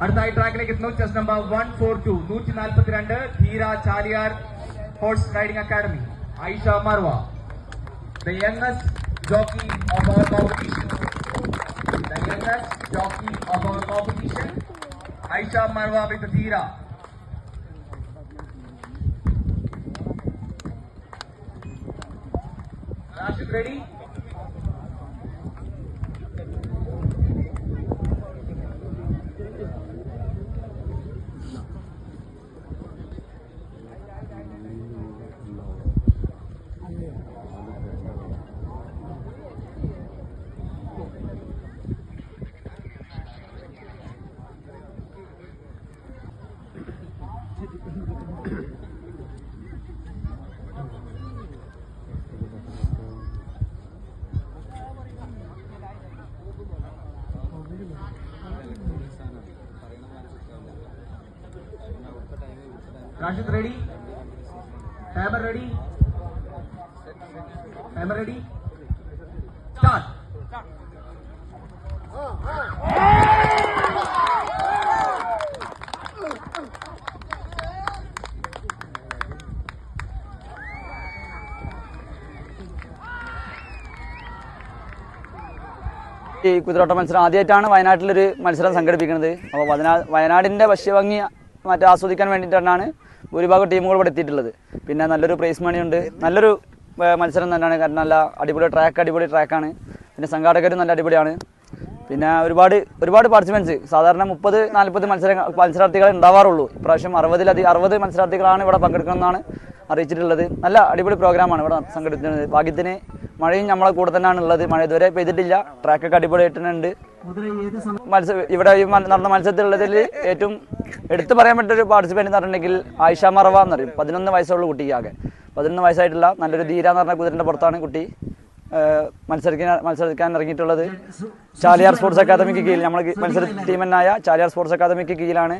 അടുത്തായി ട്രാക്കിലേക്ക് എത്തുന്നു chest number one four two നൂറ്റി നാൽപ്പത്തിരണ്ട് Dheera Chaliyar horse riding academy Aisha Marwa the youngest jockey of our competition the youngest jockey of our competition Aisha Marwa with Dheera Rashid ready? Rashid ready? Timer ready? Timer ready? Start. ഈ കുതിരോട്ട മത്സരം ആദ്യമായിട്ടാണ് വയനാട്ടിലൊരു മത്സരം സംഘടിപ്പിക്കുന്നത് അപ്പോൾ വയനാ വയനാടിന്റെ ഭക്ഷ്യഭംഗി മറ്റേ ആസ്വദിക്കാൻ വേണ്ടിയിട്ടാണ് ഭൂരിഭാഗം ടീമുകൾ ഇവിടെ എത്തിയിട്ടുള്ളത്. പിന്നെ നല്ലൊരു പ്രൈസ് മണി ഉണ്ട്. നല്ലൊരു മത്സരം തന്നെയാണ്. കാരണം നല്ല അടിപൊളി ട്രാക്ക് അടിപൊളി ട്രാക്കാണ് പിന്നെ സംഘാടകരും നല്ല അടിപൊളിയാണ്. പിന്നെ ഒരുപാട് ഒരുപാട് പാർട്ടിസിപ്പൻസ് സാധാരണ മുപ്പത് നാൽപ്പത് മത്സര മത്സരാർത്ഥികൾ ഉണ്ടാവാറുള്ളൂ. ഇപ്രാവശ്യം അറുപതിലധികം അറുപത് മത്സരാർത്ഥികളാണ് ഇവിടെ പങ്കെടുക്കണമെന്നാണ് അറിയിച്ചിട്ടുള്ളത്. നല്ല അടിപൊളി പ്രോഗ്രാമാണ് ഇവിടെ സംഘടിപ്പിക്കുന്നത് ഭാഗ്യത്തിന് മഴയും നമ്മളെ കൂടെ തന്നെയാണ് ഉള്ളത്. മഴ ഇതുവരെ പെയ്തിട്ടില്ല. ട്രാക്കൊക്കെ അടിപൊളിയായിട്ട് തന്നെ ഉണ്ട്. മത്സരം ഇവിടെ നടന്ന മത്സരത്തിലുള്ളതിൽ ഏറ്റവും എടുത്തു പറയാൻ പറ്റൊരു പാർട്ടിസിപ്പന്റ് എന്ന് പറഞ്ഞിട്ടുണ്ടെങ്കിൽ ആയിഷ മറവ എന്ന് പറയും. പതിനൊന്ന് വയസ്സുള്ള കുട്ടിക്കാകെ പതിനൊന്ന് വയസ്സായിട്ടുള്ള നല്ലൊരു ധീര എന്ന് പറഞ്ഞ കുതിരന്റെ പുറത്താണ് കുട്ടി മത്സരിക്കാൻ മത്സരിക്കാൻ ഇറങ്ങിയിട്ടുള്ളത്. ചാലിയാർ സ്പോർട്സ് അക്കാദമിക്ക് കീഴിൽ. നമ്മൾ മത്സര ടീം തന്നെയായ ചാലിയാർ സ്പോർട്സ് അക്കാദമിക്ക് കീഴിലാണ്